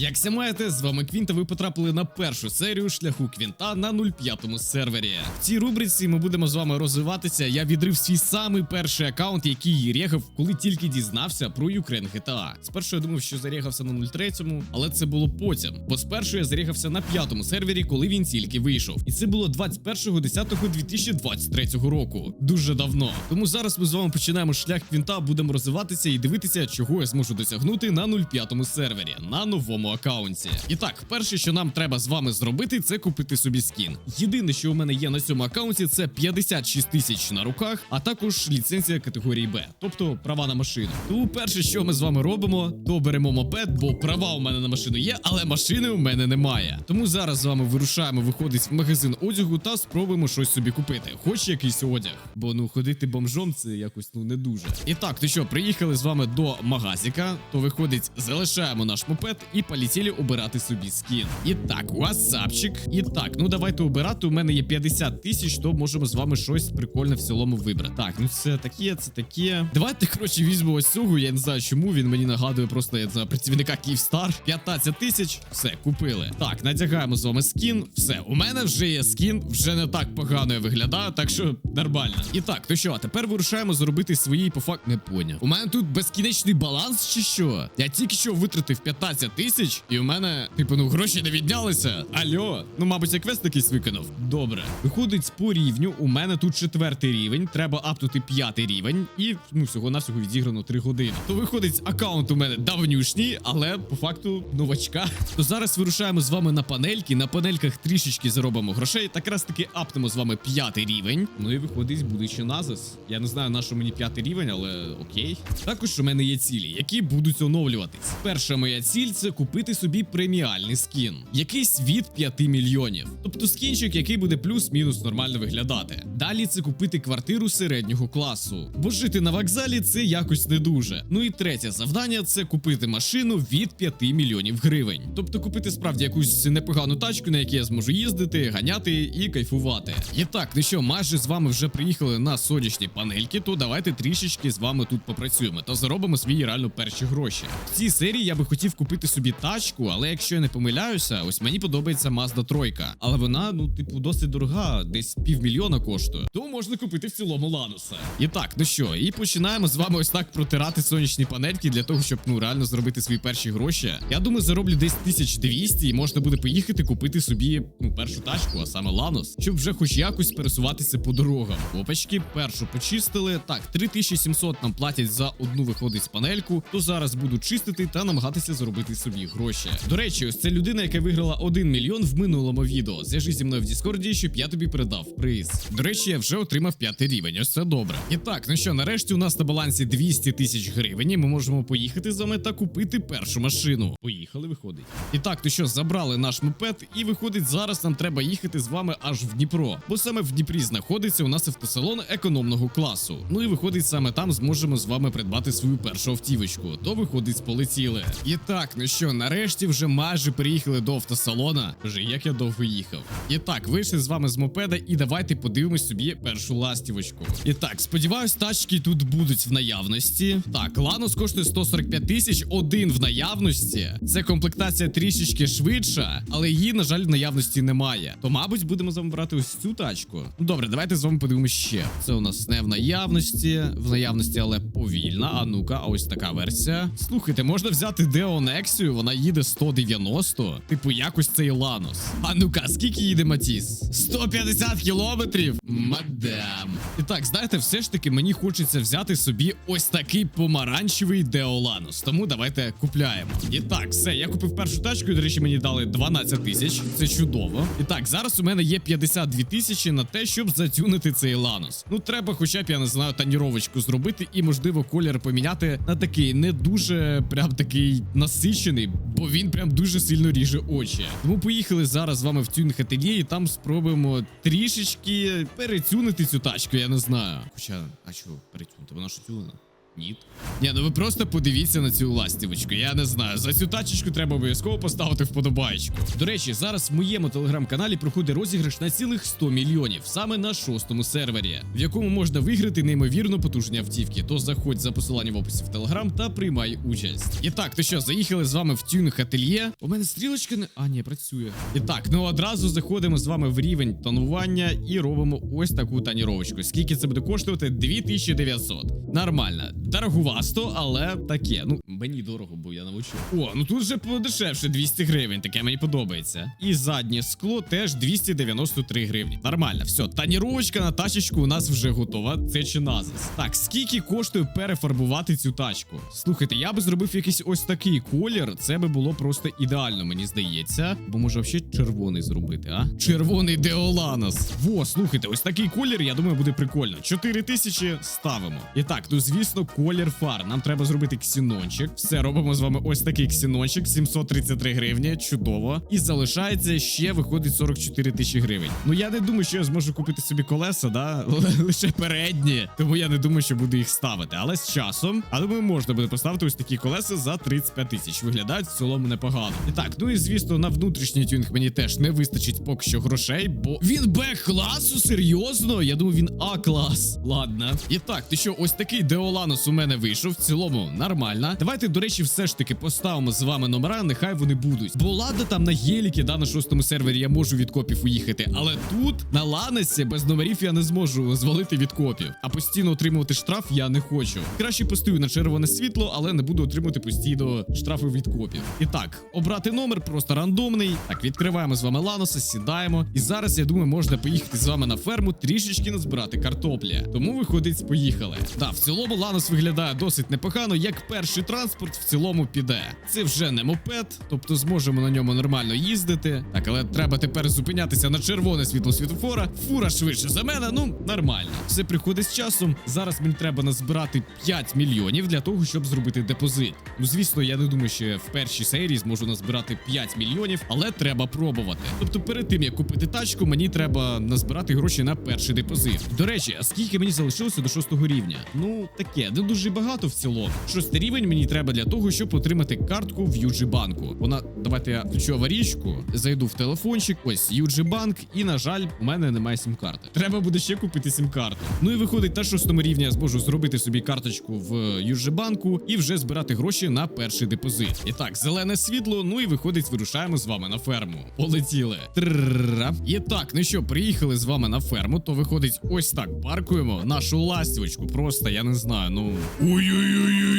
Як ся маєте, з вами Квінта. Ви потрапили на першу серію шляху Квінта на 05 сервері. В цій рубриці ми будемо з вами розвиватися. Я відрив свій самий перший аккаунт, який регав, коли тільки дізнався про Ukraine GTA. Спершу я думав, що зарегався на 03-му, але це було потім. Бо спершу я зарегався на п'ятому сервері, коли він тільки вийшов. І це було 21.10.2023 року. Дуже давно. Тому зараз ми з вами починаємо шлях Квінта, будемо розвиватися і дивитися, чого я зможу досягнути на 05 сервері на новому аккаунті. І так, перше, що нам треба з вами зробити, це купити собі скін. Єдине, що у мене є на цьому аккаунті, це 56 тисяч на руках, а також ліцензія категорії Б, тобто права на машину. Тому перше, що ми з вами робимо, то беремо мопед, бо права у мене на машину є, але машини у мене немає. Тому зараз з вами вирушаємо, виходить в магазин одягу та спробуємо щось собі купити. Хоч якийсь одяг. Бо ну ходити бомжом це якось ну не дуже. І так, ну що, приїхали з вами до магазика, то виходить, залишаємо наш мопед і полетіли обирати собі скін. І так, васапчик. І так, ну давайте обирати. У мене є 50 тисяч, то можемо з вами щось прикольне в цілому вибрати. Так, ну це таке, це таке. Давайте, коротше, візьмемо ось цього. Я не знаю, чому він мені нагадує просто я не знаю, працівника Київстар. 15 тисяч. Все, купили. Так, надягаємо з вами скін. Все, у мене вже є скін, вже не так погано я виглядаю, так що нормально. І так, то що, а тепер вирушаємо зробити свої по факту. Не поняв. У мене тут безкінечний баланс, чи що? Я тільки що витратив 15 тисяч, і у мене, типу, ну гроші не віднялися. Альо, ну мабуть, я квест якийсь виконав. Добре. Виходить по рівню. У мене тут четвертий рівень. Треба апнути п'ятий рівень. І ну всього навсього відіграно 3 години. То виходить, аккаунт у мене давнюшній, але по факту новачка. То зараз вирушаємо з вами на панельки. На панельках трішечки заробимо грошей. Так раз таки апнемо з вами п'ятий рівень. Ну і виходить, буде ще назис. Я не знаю, на що мені п'ятий рівень, але окей. Також у мене є цілі, які будуть оновлюватись. Перша моя ціль це купити собі преміальний скін, якийсь від 5 мільйонів. Тобто скінчик, який буде плюс-мінус нормально виглядати. Далі це купити квартиру середнього класу, бо жити на вокзалі це якось не дуже. Ну і третє завдання це купити машину від 5 мільйонів гривень. Тобто купити справді якусь непогану тачку, на якій я зможу їздити, ганяти і кайфувати. І так, ну що, майже з вами вже приїхали на сонячні панельки, то давайте трішечки з вами тут попрацюємо та заробимо свої реально перші гроші. В цій серії я би хотів купити собі тачку, але якщо я не помиляюся, ось мені подобається Mazda 3. Але вона, ну, типу, досить дорога, десь півмільйона коштує. То можна купити в цілому Лануса. І так, ну що, і починаємо з вами ось так протирати сонячні панельки для того, щоб ну реально зробити свої перші гроші. Я думаю, зароблю десь 1200 і можна буде поїхати купити собі ну першу тачку, а саме Ланус, щоб вже хоч якось пересуватися по дорогам. Опачки, першу почистили. Так, 3700 нам платять за одну виходить з панельку, то зараз буду чистити та намагатися заробити собі гроші. До речі, ось це людина, яка виграла 1 мільйон в минулому відео. Зв'яжи зі мною в Діскорді, щоб я тобі передав приз. До речі, я вже отримав п'ятий рівень. Ось це добре. І так, ну що, нарешті у нас на балансі 200 тисяч гривень. і Ми можемо поїхати з вами та купити першу машину. Поїхали, виходить. І так, ну що, забрали наш мопед, і виходить, зараз нам треба їхати з вами аж в Дніпро. Бо саме в Дніпрі знаходиться у нас автосалон економного класу. Ну і виходить, саме там зможемо з вами придбати свою першу автівочку. То виходить, полетіли. І так, ну що, нарешті вже майже приїхали до автосалона. Вже як я довго їхав. І так, вийшли з вами з мопеда, і давайте подивимось собі першу ластівочку. І так, сподіваюсь, тачки тут будуть в наявності. Так, Ланос коштує 145 тисяч, один в наявності. Це комплектація трішечки швидша, але її, на жаль, в наявності немає. То, мабуть, будемо з вами брати ось цю тачку. Ну добре, давайте з вами подивимось ще. Це у нас не в наявності, в наявності, але повільна. А ну-ка, ось така версія. Слухайте, можна взяти Deo Nexia, вона їде 190. Типу, якось цей Ланос. А ну-ка, скільки їде Матіс? 150 кілометрів? Мадам. І так, знаєте, все ж таки мені хочеться взяти собі ось такий помаранчевий Lanos. Тому давайте купляємо. І так, все, я купив першу тачку. і, До речі, мені дали 12 тисяч. Це чудово. І так, зараз у мене є 52 тисячі на те, щоб затюнити цей Ланос. Ну, треба, хоча б я не знаю, таніровочку зробити і, можливо, колір поміняти на такий не дуже прям такий насичений, бо він прям дуже сильно ріже очі. Тому поїхали зараз з вами в тюнг ательє і там спробуємо трішечки перетюнити цю тачку, я не знаю. Хоча, а що перетюнити? Вона ж тюнена. Ні. Ні, ну ви просто подивіться на цю ластівочку. Я не знаю. За цю тачечку треба обов'язково поставити вподобайку. До речі, зараз в моєму телеграм-каналі проходить розіграш на цілих 100 мільйонів, саме на шостому сервері, в якому можна виграти неймовірно потужні автівки. То заходь за посиланням в описі в телеграм та приймай участь. І так, то що, заїхали з вами в тюнинг ательє. У мене стрілочка не. А, ні, працює. І так, ну одразу заходимо з вами в рівень тонування і робимо ось таку таніровочку. Скільки це буде коштувати? 2900. Нормально. Дороговасто, але таке. Ну, мені дорого, бо я навчу. О, ну тут вже подешевше 200 гривень, таке мені подобається. І заднє скло теж 293 гривні. Нормально, все, таніровочка на тачечку у нас вже готова. Це чи назис. Так, скільки коштує перефарбувати цю тачку? Слухайте, я би зробив якийсь ось такий колір. Це би було просто ідеально, мені здається. Бо може взагалі червоний зробити, а? Червоний Деоланос. Во, слухайте, ось такий колір, я думаю, буде прикольно. 4 тисячі ставимо. І так, ну звісно, колір фар. Нам треба зробити ксінончик. Все, робимо з вами ось такий ксінончик, 733 гривні. Чудово. І залишається ще виходить 44 тисячі гривень. Ну я не думаю, що я зможу купити собі колеса, да? лише передні. Тому я не думаю, що буду їх ставити. Але з часом, а думаю, можна буде поставити ось такі колеса за 35 тисяч. Виглядають в цілому непогано. І так, ну і звісно, на внутрішній тюнінг мені теж не вистачить поки що грошей, бо він Б класу, серйозно? Я думаю, він А клас. Ладно. І так, ти що, ось такий Деоланос у мене вийшов. В цілому нормально. Давайте, до речі, все ж таки поставимо з вами номера, нехай вони будуть. Бо ладно, там на Єліки, да, на шостому сервері я можу від копів уїхати. Але тут на Ланесі без номерів я не зможу звалити від копів. А постійно отримувати штраф я не хочу. Краще постою на червоне світло, але не буду отримувати постійно штрафи від копів. І так, обрати номер просто рандомний. Так, відкриваємо з вами Ланоса, сідаємо. І зараз я думаю, можна поїхати з вами на ферму трішечки назбирати картоплі. Тому виходить, поїхали. Так, в цілому Ланос виглядає досить непогано. Як перший транспорт в цілому піде. Це вже не мопед, тобто зможемо на ньому нормально їздити. Так, але треба тепер зупинятися на червоне світло світлофора. Фура швидше за мене. Ну нормально. Все приходить з часом. Зараз мені треба назбирати 5 мільйонів для того, щоб зробити депозит. Ну звісно, я не думаю, що в першій серії зможу назбирати 5 мільйонів, але треба пробувати. Тобто, перед тим як купити тачку, мені треба назбирати гроші на перший депозит. До речі, а скільки мені залишилося до шостого рівня? Ну таке, дуже багато в цілому. Шостий рівень мені треба для того, щоб отримати картку в Юджі банку. Вона давайте я включу аварійку, зайду в телефончик. Ось Юджі банк, і на жаль, у мене немає сім-карти. Треба буде ще купити сім-карту. Ну і виходить, на шостому рівні я зможу зробити собі карточку в Юджі банку і вже збирати гроші на перший депозит. І так, зелене світло. Ну і виходить, вирушаємо з вами на ферму. Полетіли. Трррррра. І так, ну що, приїхали з вами на ферму, то виходить, ось так паркуємо нашу ластівочку. Просто я не знаю, ну. Ой-ой-ой-ой,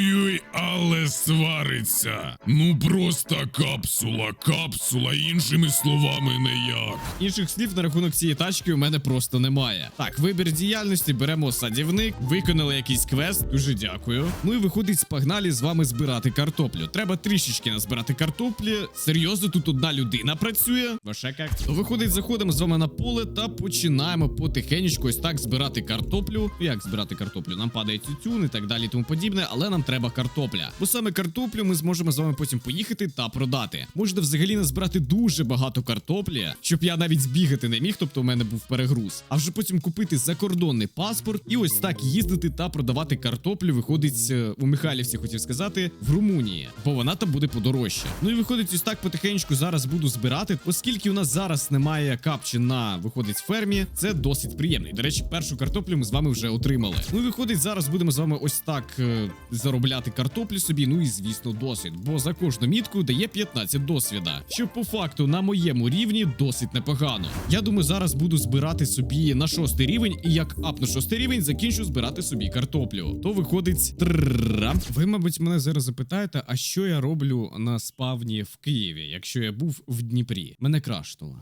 але свариться. Ну просто капсула, капсула, іншими словами ніяк. Інших слів на рахунок цієї тачки у мене просто немає. Так, вибір діяльності беремо садівник, виконали якийсь квест. Дуже дякую. Ну і виходить, погнали з вами збирати картоплю. Треба трішечки назбирати картоплі. Серйозно, тут одна людина працює. Ваше як? То виходить, заходимо з вами на поле та починаємо потихенечку ось так збирати картоплю. Як збирати картоплю? Нам падає тютюн і так далі, тому подібне, але нам треба картопля. Бо саме картоплю ми зможемо з вами потім поїхати та продати. Можна взагалі назбирати дуже багато картоплі, щоб я навіть збігати не міг, тобто у мене був перегруз. А вже потім купити закордонний паспорт і ось так їздити та продавати картоплю. Виходить е, у Михайлівці, хотів сказати, в Румунії, бо вона там буде подорожча. Ну і виходить, ось так потихеньку зараз буду збирати, оскільки у нас зараз немає капчі на виходить фермі. Це досить приємно. До речі, першу картоплю ми з вами вже отримали. Ну і виходить, зараз будемо з вами ось так е, заробляти картоплю собі. Ну і звісно, досвід. Бо за кожну мітку дає 15 досвіда. Що по факту на моєму рівні досить непогано. Я думаю, зараз буду збирати собі на шостий рівень, і як апну шостий рівень, закінчу збирати собі картоплю. То виходить. тррррра. Ви, мабуть, мене зараз запитаєте, а що я роблю на спавні в Києві, якщо я був в Дніпрі? Мене крашнуло.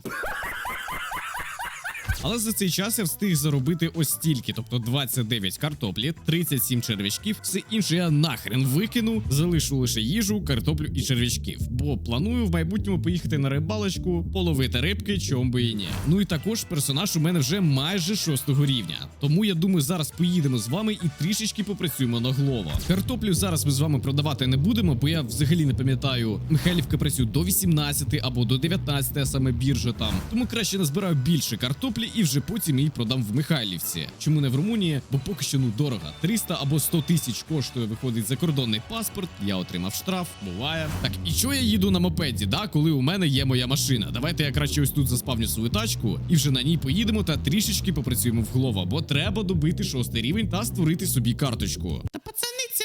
Але за цей час я встиг заробити ось стільки, тобто 29 картоплі, 37 черв'ячків. Все інше я нахрен викину, залишу лише їжу, картоплю і черв'ячків. Бо планую в майбутньому поїхати на рибалочку, половити рибки, чом би і ні. Ну і також персонаж у мене вже майже шостого рівня. Тому я думаю, зараз поїдемо з вами і трішечки попрацюємо на глово. Картоплю зараз ми з вами продавати не будемо, бо я взагалі не пам'ятаю, Михайлівка працює до 18 або до 19, а саме біржа там. Тому краще назбираю більше картоплі І вже потім її продам в Михайлівці. Чому не в Румунії? Бо поки що ну дорого. 300 або 100 тисяч коштує виходить закордонний паспорт. Я отримав штраф, буває. Так, і що я їду на мопеді, да, коли у мене є моя машина? Давайте я краще ось тут заспавню свою тачку і вже на ній поїдемо та трішечки попрацюємо в голова, бо треба добити шостий рівень та створити собі карточку. Та пацани, це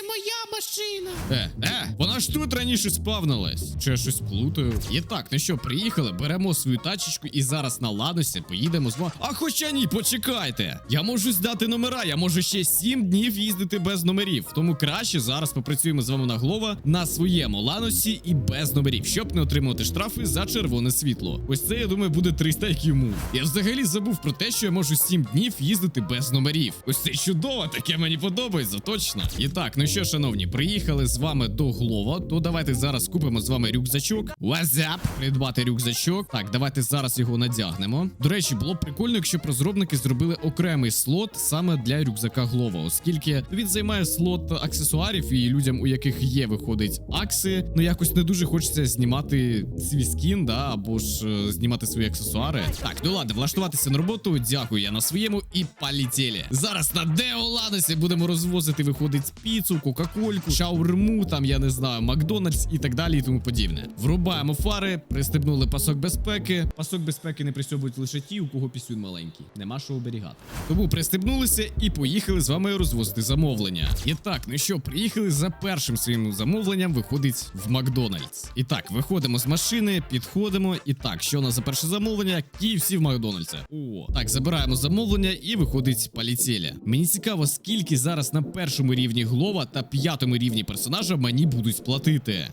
машина. Е, е, вона ж тут раніше спавнилась. Чи я щось плутаю? І так, ну що, приїхали, беремо свою тачечку і зараз на ладосі поїдемо з вами. А хоча ні, почекайте. Я можу здати номера, я можу ще 7 днів їздити без номерів. Тому краще зараз попрацюємо з вами на голова на своєму ланосі і без номерів, щоб не отримувати штрафи за червоне світло. Ось це, я думаю, буде 300 IQ move. Я взагалі забув про те, що я можу 7 днів їздити без номерів. Ось це чудово, таке мені подобається, точно. І так, ну що, шановні, приїхали з вами до Глова, то давайте зараз купимо з вами рюкзачок. What's? Придбати рюкзачок. Так, давайте зараз його надягнемо. До речі, було б прикольно, якщо б розробники зробили окремий слот саме для рюкзака Глова, оскільки він займає слот аксесуарів, і людям, у яких є, виходить акси, ну якось не дуже хочеться знімати свій скін, да, або ж е, знімати свої аксесуари. Так, ну ладно, влаштуватися на роботу. Дякую я на своєму і полетіли. Зараз на Деоланесі будемо розвозити, виходить, піцу, кока-кольку, шаурму, там я не знаю, Макдональдс і так далі, і тому подібне. Врубаємо фари, пристебнули пасок безпеки. Пасок безпеки не пристьобують лише ті, у кого пісюн маленький. Нема що оберігати. Тому пристебнулися і поїхали з вами розвозити замовлення. І так, ну що, приїхали за першим своїм замовленням, виходить в Макдональдс. І так, виходимо з машини, підходимо. І так, що у нас за перше замовлення? KFC в Макдональдсі. О, так, забираємо замовлення і виходить полетіли. Мені цікаво, скільки зараз на першому рівні глова та п'ятому рівні персонажа мені будуть платити.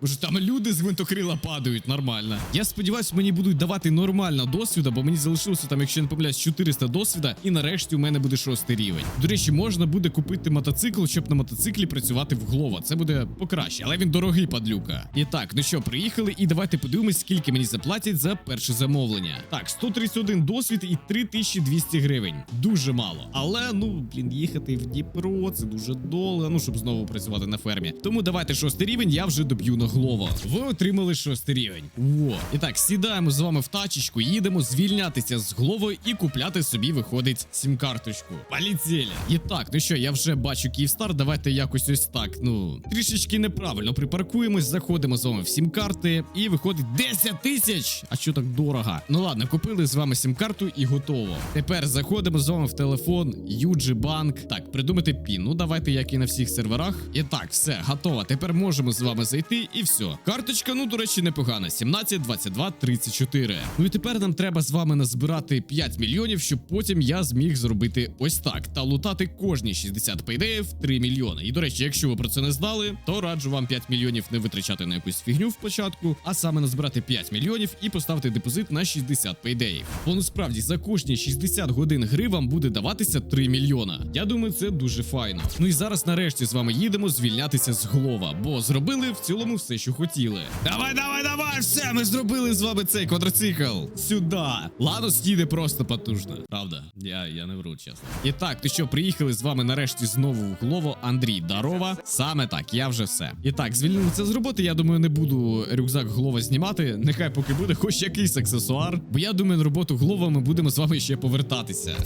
Боже, там люди з гвинтокрила падають нормально. Я сподіваюся, мені будуть давати нормально досвіда, бо мені залишилося там, якщо я не помиляюсь, 400 досвіда, і нарешті у мене буде шостий рівень. До речі, можна буде купити мотоцикл, щоб на мотоциклі працювати в Глова. Це буде покраще, але він дорогий падлюка. І так, ну що, приїхали, і давайте подивимось, скільки мені заплатять за перше замовлення. Так, 131 досвід і 3200 гривень. Дуже мало. Але ну, блін, їхати в Дніпро це дуже довго, ну щоб знову працювати на фермі. Тому давайте шостий рівень, я вже доб'ю на Глова. Ви отримали шостий рівень. Во. І так, сідаємо з вами в тачечку, їдемо звільнятися з Гловою і купляти собі, виходить, сім-карточку. Полетіли. І так, ну що, я вже бачу Київстар, давайте якось ось так. Ну, трішечки неправильно припаркуємось, заходимо з вами в сім-карти, і виходить 10 тисяч. А що так дорого? Ну ладно, купили з вами сім-карту і готово. Тепер заходимо з вами в телефон, Юджі Банк. Так, придумати пін. Ну давайте, як і на всіх серверах. І так, все, готово. Тепер можемо з вами зайти і все. Карточка, ну, до речі, непогана. 17, 22, 34. Ну і тепер нам треба з вами назбирати 5 мільйонів, щоб потім я зміг зробити ось так та лутати кожні 60 пейдеїв 3 мільйони. І до речі, якщо ви про це не знали, то раджу вам 5 мільйонів не витрачати на якусь фігню в початку, а саме назбирати 5 мільйонів і поставити депозит на 60 пейдеїв. Бо насправді за кожні 60 годин гри вам буде даватися 3 мільйона. Я думаю, це дуже файно. Ну і зараз нарешті з вами їдемо звільнятися з голова, бо зробили в цілому все, що хотіли. Давай, давай, давай! Все, ми зробили з вами цей квадроцикл. Сюди. Ланос їде просто потужно. Правда, я, я не вру, чесно. І так, ти що, приїхали з вами нарешті знову в голову Андрій Дарова. Саме так, я вже все. І так, звільнилися з роботи. Я думаю, не буду рюкзак Глова знімати. Нехай поки буде хоч якийсь аксесуар. Бо я думаю, на роботу Глова ми будемо з вами ще повертатися.